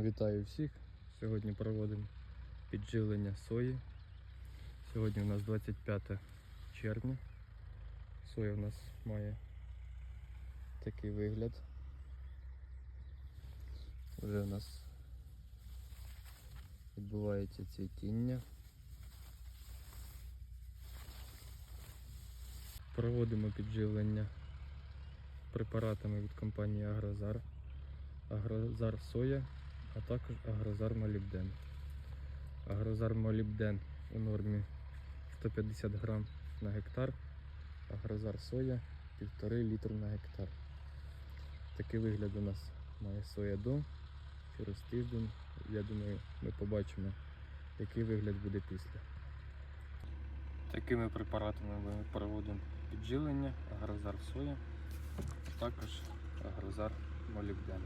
Вітаю всіх. Сьогодні проводимо підживлення сої. Сьогодні у нас 25 червня. Соя у нас має такий вигляд. Вже у нас відбувається цвітіння. Проводимо підживлення препаратами від компанії Агрозар. Агрозар Соя, а також Агрозар Молібден. Агрозар Молібден у нормі 150 грам на гектар, Агрозар Соя 1,5 літру на гектар. Такий вигляд у нас має соя до. Через тиждень, я думаю, ми побачимо, який вигляд буде після. Такими препаратами ми проводимо підживлення, агрозар соя, також агрозар молібден.